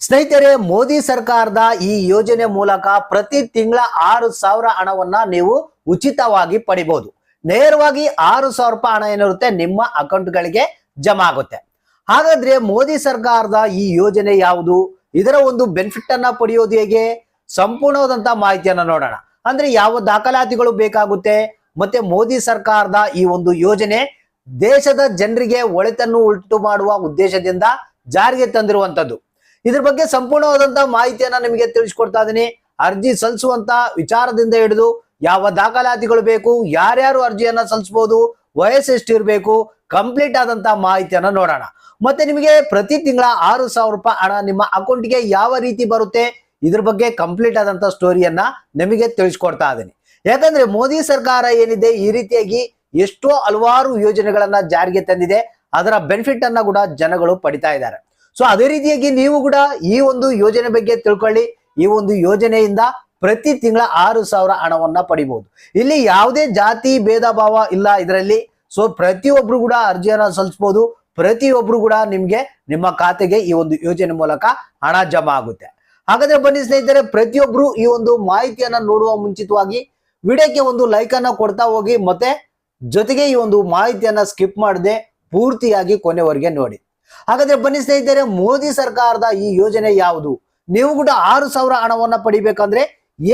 ಸ್ನೇಹಿತರೆ, ಮೋದಿ ಸರ್ಕಾರದ ಈ ಯೋಜನೆ ಮೂಲಕ ಪ್ರತಿ ತಿಂಗಳ ಆರು ಸಾವಿರ ಹಣವನ್ನ ನೀವು ಉಚಿತವಾಗಿ ಪಡಿಬಹುದು ನೇರವಾಗಿ ಆರು ಸಾವಿರ ರೂಪಾಯಿ ಹಣ ಏನಿರುತ್ತೆ ನಿಮ್ಮ ಅಕೌಂಟ್ಗಳಿಗೆ ಜಮಾ ಆಗುತ್ತೆ. ಹಾಗಾದ್ರೆ ಮೋದಿ ಸರ್ಕಾರದ ಈ ಯೋಜನೆ ಯಾವುದು? ಇದರ ಒಂದು ಬೆನಿಫಿಟ್ ಅನ್ನ ಪಡೆಯೋದು ಹೇಗೆ? ಸಂಪೂರ್ಣವಾದಂತ ಮಾಹಿತಿಯನ್ನ ನೋಡೋಣ. ಅಂದ್ರೆ ಯಾವ ದಾಖಲಾತಿಗಳು ಬೇಕಾಗುತ್ತೆ? ಮತ್ತೆ ಮೋದಿ ಸರ್ಕಾರದ ಈ ಒಂದು ಯೋಜನೆ ದೇಶದ ಜನರಿಗೆ ಒಳಿತನ್ನು ಉಂಟು ಮಾಡುವ ಉದ್ದೇಶದಿಂದ ಜಾರಿಗೆ ತಂದಿರುವಂತದ್ದು. ಇದ್ರ ಬಗ್ಗೆ ಸಂಪೂರ್ಣವಾದಂತಹ ಮಾಹಿತಿಯನ್ನ ನಿಮಗೆ ತಿಳಿಸ್ಕೊಡ್ತಾ ಇದ್ದೀನಿ ಅರ್ಜಿ ಸಲ್ಲಿಸುವಂತ ವಿಚಾರದಿಂದ ಹಿಡಿದು ಯಾವ ದಾಖಲಾತಿಗಳು ಬೇಕು, ಯಾರ್ಯಾರು ಅರ್ಜಿಯನ್ನ ಸಲ್ಲಿಸಬಹುದು, ವಯಸ್ಸು ಇರಬೇಕು ಕಂಪ್ಲೀಟ್ ಆದಂತಹ ಮಾಹಿತಿಯನ್ನ ನೋಡೋಣ. ಮತ್ತೆ ನಿಮಗೆ ಪ್ರತಿ ತಿಂಗಳ ಆರು ಸಾವಿರ ರೂಪಾಯಿ ಹಣ ನಿಮ್ಮ ಅಕೌಂಟ್ಗೆ ಯಾವ ರೀತಿ ಬರುತ್ತೆ, ಇದ್ರ ಬಗ್ಗೆ ಕಂಪ್ಲೀಟ್ ಆದಂತ ಸ್ಟೋರಿಯನ್ನ ನಿಮಗೆ ತಿಳಿಸ್ಕೊಡ್ತಾ ಇದ್ದೀನಿ ಯಾಕಂದ್ರೆ ಮೋದಿ ಸರ್ಕಾರ ಏನಿದೆ, ಈ ರೀತಿಯಾಗಿ ಎಷ್ಟೋ ಹಲವಾರು ಯೋಜನೆಗಳನ್ನ ಜಾರಿಗೆ ತಂದಿದೆ. ಅದರ ಬೆನಿಫಿಟ್ ಅನ್ನ ಕೂಡ ಜನಗಳು ಪಡಿತಾ ಇದ್ದಾರೆ. ಸೊ ಅದೇ ರೀತಿಯಾಗಿ ನೀವು ಕೂಡ ಈ ಒಂದು ಯೋಜನೆ ಬಗ್ಗೆ ತಿಳ್ಕೊಳ್ಳಿ. ಈ ಒಂದು ಯೋಜನೆಯಿಂದ ಪ್ರತಿ ತಿಂಗಳ ಆರು ಸಾವಿರ ಹಣವನ್ನ ಪಡಿಬಹುದು ಇಲ್ಲಿ ಯಾವುದೇ ಜಾತಿ ಭೇದ ಭಾವ ಇಲ್ಲ ಇದರಲ್ಲಿ. ಸೊ ಪ್ರತಿಯೊಬ್ರು ಕೂಡ ಅರ್ಜಿಯನ್ನ ಸಲ್ಲಿಸಬಹುದು ಪ್ರತಿಯೊಬ್ರು ಕೂಡ ನಿಮ್ಗೆ ನಿಮ್ಮ ಖಾತೆಗೆ ಈ ಒಂದು ಯೋಜನೆ ಮೂಲಕ ಹಣ ಜಮಾ ಆಗುತ್ತೆ. ಹಾಗಾದ್ರೆ ಬನ್ನಿ ಸ್ನೇಹಿತರೆ, ಪ್ರತಿಯೊಬ್ರು ಈ ಒಂದು ಮಾಹಿತಿಯನ್ನ ನೋಡುವ ಮುಂಚಿತವಾಗಿ ವಿಡಿಯೋಕ್ಕೆ ಒಂದು ಲೈಕ್ ಅನ್ನ ಕೊಡ್ತಾ ಹೋಗಿ, ಮತ್ತೆ ಜೊತೆಗೆ ಈ ಒಂದು ಮಾಹಿತಿಯನ್ನ ಸ್ಕಿಪ್ ಮಾಡದೆ ಪೂರ್ತಿಯಾಗಿ ಕೊನೆವರೆಗೆ ನೋಡಿ. ಹಾಗಾದ್ರೆ ಬನ್ನಿ ಸ್ನೇಹಿತರೆ, ಮೋದಿ ಸರ್ಕಾರದ ಈ ಯೋಜನೆ ಯಾವುದು? ನೀವು ಕೂಡ ಆರು ಸಾವಿರ ಹಣವನ್ನ ಪಡಿಬೇಕಂದ್ರೆ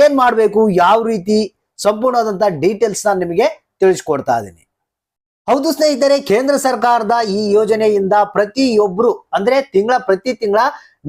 ಏನ್ ಮಾಡ್ಬೇಕು? ಯಾವ ರೀತಿ? ಸಂಪೂರ್ಣವಾದಂತ ಡೀಟೇಲ್ಸ್ ನಾನು ನಿಮಗೆ ತಿಳಿಸ್ಕೊಡ್ತಾ ಇದ್ದೀನಿ. ಹೌದು ಸ್ನೇಹಿತರೆ, ಕೇಂದ್ರ ಸರ್ಕಾರದ ಈ ಯೋಜನೆಯಿಂದ ಪ್ರತಿಯೊಬ್ರು, ಅಂದ್ರೆ ತಿಂಗಳ, ಪ್ರತಿ ತಿಂಗಳ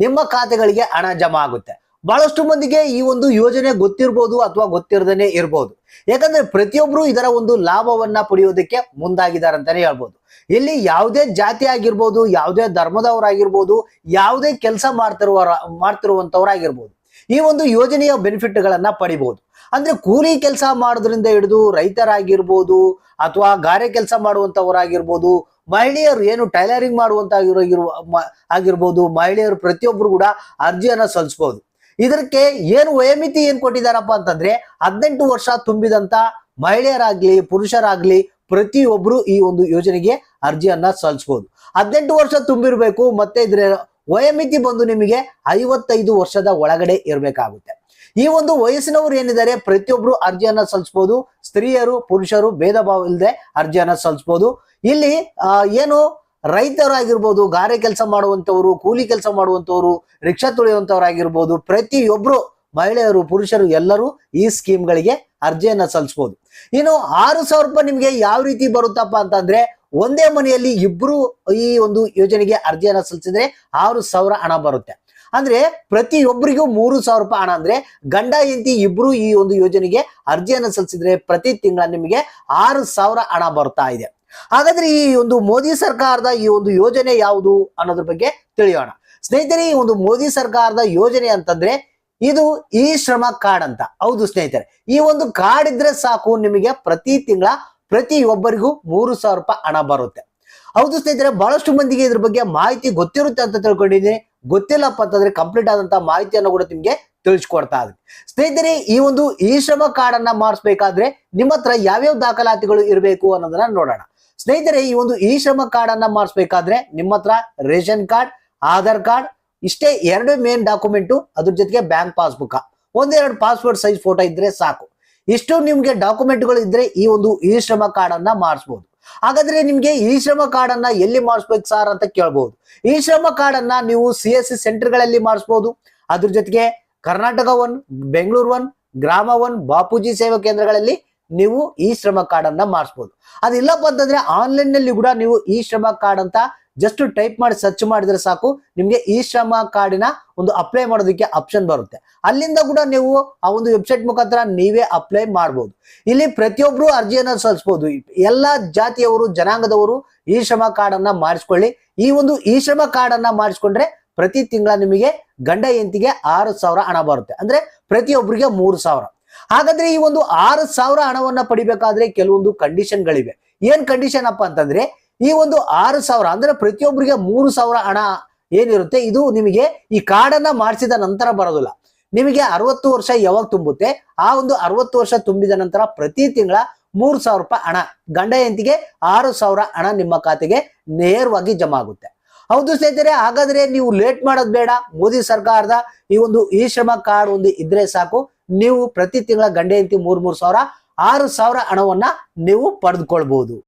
ನಿಮ್ಮ ಖಾತೆಗಳಿಗೆ ಹಣ ಜಮಾ ಆಗುತ್ತೆ. ಬಹಳಷ್ಟು ಮಂದಿಗೆ ಈ ಒಂದು ಯೋಜನೆ ಗೊತ್ತಿರ್ಬೋದು ಅಥವಾ ಗೊತ್ತಿರದೇನೆ ಇರ್ಬೋದು. ಯಾಕಂದ್ರೆ ಪ್ರತಿಯೊಬ್ರು ಇದರ ಒಂದು ಲಾಭವನ್ನ ಪಡೆಯೋದಕ್ಕೆ ಮುಂದಾಗಿದ್ದಾರೆ ಅಂತಾನೆ ಹೇಳ್ಬೋದು. ಇಲ್ಲಿ ಯಾವುದೇ ಜಾತಿ ಆಗಿರ್ಬೋದು, ಯಾವುದೇ ಧರ್ಮದವರಾಗಿರ್ಬೋದು, ಯಾವುದೇ ಕೆಲಸ ಮಾಡ್ತಿರುವ ಮಾಡ್ತಿರುವಂತವರಾಗಿರ್ಬೋದು ಈ ಒಂದು ಯೋಜನೆಯ ಬೆನಿಫಿಟ್ ಗಳನ್ನ ಪಡಿಬಹುದು ಅಂದ್ರೆ ಕೂಲಿ ಕೆಲಸ ಮಾಡೋದ್ರಿಂದ ಹಿಡಿದು ರೈತರಾಗಿರ್ಬೋದು ಅಥವಾ ಗಾರೆ ಕೆಲಸ ಮಾಡುವಂತವರಾಗಿರ್ಬೋದು ಮಹಿಳೆಯರು ಏನು ಟೈಲರಿಂಗ್ ಮಾಡುವಂತ ಆಗಿರ್ಬೋದು, ಮಹಿಳೆಯರು ಪ್ರತಿಯೊಬ್ರು ಕೂಡ ಅರ್ಜಿಯನ್ನ ಸಲ್ಲಿಸಬಹುದು ಇದಕ್ಕೆ ಏನು ವಯೋಮಿತಿ ಏನ್ ಕೊಟ್ಟಿದಾರಪ್ಪ ಅಂತಂದ್ರೆ ಹದಿನೆಂಟು ವರ್ಷ ತುಂಬಿದಂತ ಮಹಿಳೆಯರಾಗ್ಲಿ, ಪುರುಷರಾಗ್ಲಿ ಪ್ರತಿಯೊಬ್ರು ಈ ಒಂದು ಯೋಜನೆಗೆ ಅರ್ಜಿಯನ್ನ ಸಲ್ಲಿಸಬಹುದು ಹದಿನೆಂಟು ವರ್ಷ ತುಂಬಿರ್ಬೇಕು, ಮತ್ತೆ ಇದ್ರ ವಯೋಮಿತಿ ಬಂದು ನಿಮಗೆ ಐವತ್ತೈದು ವರ್ಷದ ಒಳಗಡೆ ಇರಬೇಕಾಗುತ್ತೆ. ಈ ಒಂದು ವಯಸ್ಸಿನವರು ಏನಿದ್ದಾರೆ, ಪ್ರತಿಯೊಬ್ರು ಅರ್ಜಿಯನ್ನ ಸಲ್ಲಿಸಬಹುದು ಸ್ತ್ರೀಯರು, ಪುರುಷರು, ಭೇದ ಭಾವ ಇಲ್ಲದೆ ಅರ್ಜಿಯನ್ನ ಸಲ್ಲಿಸಬಹುದು ಇಲ್ಲಿ ಏನು ರೈತರಾಗಿರ್ಬೋದು, ಗಾರೆ ಕೆಲಸ ಮಾಡುವಂಥವ್ರು, ಕೂಲಿ ಕೆಲಸ ಮಾಡುವಂಥವ್ರು, ರಿಕ್ಷಾ ತುಳಿಯುವಂಥವ್ರಾಗಿರ್ಬೋದು ಪ್ರತಿಯೊಬ್ಬರು ಮಹಿಳೆಯರು, ಪುರುಷರು ಎಲ್ಲರೂ ಈ ಸ್ಕೀಮ್ಗಳಿಗೆ ಅರ್ಜಿಯನ್ನು ಸಲ್ಲಿಸ್ಬೋದು. ಇನ್ನು ಆರು ಸಾವಿರ ರೂಪಾಯಿ ನಿಮಗೆ ಯಾವ ರೀತಿ ಬರುತ್ತಪ್ಪ ಅಂತಂದ್ರೆ, ಒಂದೇ ಮನೆಯಲ್ಲಿ ಇಬ್ರು ಈ ಒಂದು ಯೋಜನೆಗೆ ಅರ್ಜಿಯನ್ನು ಸಲ್ಲಿಸಿದ್ರೆ ಆರು ಸಾವಿರ ಹಣ ಬರುತ್ತೆ. ಅಂದ್ರೆ ಪ್ರತಿಯೊಬ್ಬರಿಗೂ ಮೂರು ಸಾವಿರ ರೂಪಾಯಿ ಹಣ ಅಂದ್ರೆ ಗಂಡ, ಹೆಂಡತಿ ಇಬ್ರು ಈ ಒಂದು ಯೋಜನೆಗೆ ಅರ್ಜಿಯನ್ನು ಸಲ್ಲಿಸಿದ್ರೆ ಪ್ರತಿ ತಿಂಗಳ ನಿಮಗೆ ಆರು ಸಾವಿರ ಹಣ ಬರ್ತಾ ಇದೆ. ಹಾಗಾದ್ರೆ ಈ ಒಂದು ಮೋದಿ ಸರ್ಕಾರದ ಈ ಒಂದು ಯೋಜನೆ ಯಾವುದು ಅನ್ನೋದ್ರ ಬಗ್ಗೆ ತಿಳಿಯೋಣ. ಸ್ನೇಹಿತರೆ, ಈ ಒಂದು ಮೋದಿ ಸರ್ಕಾರದ ಯೋಜನೆ ಅಂತಂದ್ರೆ ಇದು ಈ ಶ್ರಮ ಕಾರ್ಡ್ ಅಂತ. ಹೌದು ಸ್ನೇಹಿತರೆ, ಈ ಒಂದು ಕಾರ್ಡ್ ಇದ್ರೆ ಸಾಕು ನಿಮಗೆ ಪ್ರತಿ ತಿಂಗಳ ಪ್ರತಿಯೊಬ್ಬರಿಗೂ ಮೂರು ಸಾವಿರ ರೂಪಾಯಿ ಹಣ ಬರುತ್ತೆ. ಹೌದು ಸ್ನೇಹಿತರೆ, ಬಹಳಷ್ಟು ಮಂದಿಗೆ ಇದ್ರ ಬಗ್ಗೆ ಮಾಹಿತಿ ಗೊತ್ತಿರುತ್ತೆ ಅಂತ ತಿಳ್ಕೊಂಡಿದ್ದೀನಿ. ಗೊತ್ತಿಲ್ಲಪ್ಪ ಅಂತಂದ್ರೆ ಕಂಪ್ಲೀಟ್ ಆದಂತ ಮಾಹಿತಿಯನ್ನು ಕೂಡ ನಿಮ್ಗೆ ತಿಳಿಸ್ಕೊಡ್ತಾ ಇದೆ ಸ್ನೇಹಿತರೆ, ಈ ಒಂದು ಈ ಶ್ರಮ ಕಾರ್ಡ್ ಅನ್ನ ಮಾಡಿಸ್ಬೇಕಾದ್ರೆ ನಿಮ್ಮ ಹತ್ರ ಯಾವ್ಯಾವ ದಾಖಲಾತಿಗಳು ಇರಬೇಕು ಅನ್ನೋದನ್ನ ನೋಡೋಣ. ಸ್ನೇಹಿತರೆ, ಈ ಒಂದು ಇ ಶ್ರಮ ಕಾರ್ಡ್ ಅನ್ನ ಮಾಡಿಸ್ಬೇಕಾದ್ರೆ ನಿಮ್ಮ ಹತ್ರ ರೇಷನ್ ಕಾರ್ಡ್, ಆಧಾರ್ ಕಾರ್ಡ್, ಇಷ್ಟೇ ಎರಡು ಮೇನ್ ಡಾಕ್ಯುಮೆಂಟು ಅದ್ರ ಜೊತೆಗೆ ಬ್ಯಾಂಕ್ ಪಾಸ್ಬುಕ್ ಒಂದೆರಡು ಪಾಸ್ಪೋರ್ಟ್ ಸೈಜ್ ಫೋಟೋ ಇದ್ರೆ ಸಾಕು. ಇಷ್ಟು ನಿಮ್ಗೆ ಡಾಕ್ಯುಮೆಂಟ್ಗಳು ಇದ್ರೆ ಈ ಒಂದು ಇ ಶ್ರಮ ಕಾರ್ಡ್ ಅನ್ನ ಮಾಡಿಸ್ಬೋದು. ಹಾಗಾದ್ರೆ ನಿಮ್ಗೆ ಈ ಶ್ರಮ ಕಾರ್ಡ್ ಅನ್ನ ಎಲ್ಲಿ ಮಾಡಿಸ್ಬೇಕು ಸರ್ ಅಂತ ಕೇಳ್ಬಹುದು ಈ ಶ್ರಮ ಕಾರ್ಡ್ ಅನ್ನ ನೀವು ಸಿ ಎಸ್ ಸಿ ಸೆಂಟರ್ಗಳಲ್ಲಿ ಮಾಡಿಸ್ಬೋದು. ಅದ್ರ ಜೊತೆಗೆ Karnataka one Bengaluru one Grama one Bapuji ಸೇವಾ ಕೇಂದ್ರಗಳಲ್ಲಿ ನೀವು ಈ ಶ್ರಮ ಕಾರ್ಡ್ ಅನ್ನ ಮಾಡಿಸ್ಬೋದು. ಅದಿಲ್ಲಪ್ಪ ಅಂತಂದ್ರೆ ಆನ್ಲೈನ್ನಲ್ಲಿ ಕೂಡ ನೀವು ಈ ಶ್ರಮ ಕಾರ್ಡ್ ಅಂತ ಜಸ್ಟ್ ಟೈಪ್ ಮಾಡಿ ಸರ್ಚ್ ಮಾಡಿದ್ರೆ ಸಾಕು, ನಿಮ್ಗೆ ಈ ಶ್ರಮ ಕಾರ್ಡಿನ ಒಂದು ಅಪ್ಲೈ ಮಾಡೋದಕ್ಕೆ ಆಪ್ಷನ್ ಬರುತ್ತೆ. ಅಲ್ಲಿಂದ ಕೂಡ ನೀವು ಆ ಒಂದು ವೆಬ್ಸೈಟ್ ಮುಖಾಂತರ ನೀವೇ ಅಪ್ಲೈ ಮಾಡ್ಬೋದು. ಇಲ್ಲಿ ಪ್ರತಿಯೊಬ್ರು ಅರ್ಜಿಯನ್ನು ಸಲ್ಲಿಸಬಹುದು ಎಲ್ಲಾ ಜಾತಿಯವರು, ಜನಾಂಗದವರು ಈ ಶ್ರಮ ಕಾರ್ಡ್ ಅನ್ನ ಮಾಡಿಸ್ಕೊಳ್ಳಿ. ಈ ಒಂದು ಈ ಶ್ರಮ ಕಾರ್ಡ್ ಅನ್ನ ಮಾಡಿಸ್ಕೊಂಡ್ರೆ ಪ್ರತಿ ತಿಂಗಳ ನಿಮಗೆ ಗಂಡ ಎಂತಿಗೆ ಆರು ಸಾವಿರ ಹಣ ಬರುತ್ತೆ. ಅಂದ್ರೆ ಪ್ರತಿಯೊಬ್ಬರಿಗೆ ಮೂರು ಸಾವಿರ. ಹಾಗಾದ್ರೆ ಈ ಒಂದು ಆರು ಸಾವಿರ ಹಣವನ್ನ ಪಡಿಬೇಕಾದ್ರೆ ಕೆಲವೊಂದು ಕಂಡೀಷನ್ಗಳಿವೆ. ಏನ್ ಕಂಡೀಷನ್ ಅಪ್ಪ ಅಂತಂದ್ರೆ, ಈ ಒಂದು ಆರು ಸಾವಿರ, ಅಂದ್ರೆ ಪ್ರತಿಯೊಬ್ಬರಿಗೆ ಮೂರು ಸಾವಿರ ಹಣ ಏನಿರುತ್ತೆ, ಇದು ನಿಮಗೆ ಈ ಕಾರ್ಡನ್ನ ಮಾಡಿಸಿದ ನಂತರ ಬರೋದಿಲ್ಲ. ನಿಮಗೆ ಅರವತ್ತು ವರ್ಷ ಯಾವಾಗ ತುಂಬುತ್ತೆ, ಆ ಒಂದು ಅರವತ್ತು ವರ್ಷ ತುಂಬಿದ ನಂತರ ಪ್ರತಿ ತಿಂಗಳ ಮೂರು ಸಾವಿರ ರೂಪಾಯಿ ಹಣ, ಗಂಡ ಹೆಂಡತಿಗೆ ಆರು ಸಾವಿರ ಹಣ ನಿಮ್ಮ ಖಾತೆಗೆ ನೇರವಾಗಿ ಜಮಾ ಆಗುತ್ತೆ. ಹೌದು ಸ್ನೇಹಿತರೆ, ಹಾಗಾದ್ರೆ ನೀವು ಲೇಟ್ ಮಾಡೋದು ಬೇಡ. ಮೋದಿ ಸರ್ಕಾರದ ಈ ಒಂದು ಈ ಶ್ರಮ ಕಾರ್ಡ್ ಒಂದು ಇದ್ರೆ ಸಾಕು. ನೀವು ಪ್ರತಿ ತಿಂಗಳ ಗಂಡೆ ಹೆಂಡತಿ ಮೂರ್ ಮೂರ್ ಸಾವಿರ ಆರು ಸಾವಿರ ಹಣವನ್ನ ನೀವು ಪಡೆದುಕೊಳ್ಬಹುದು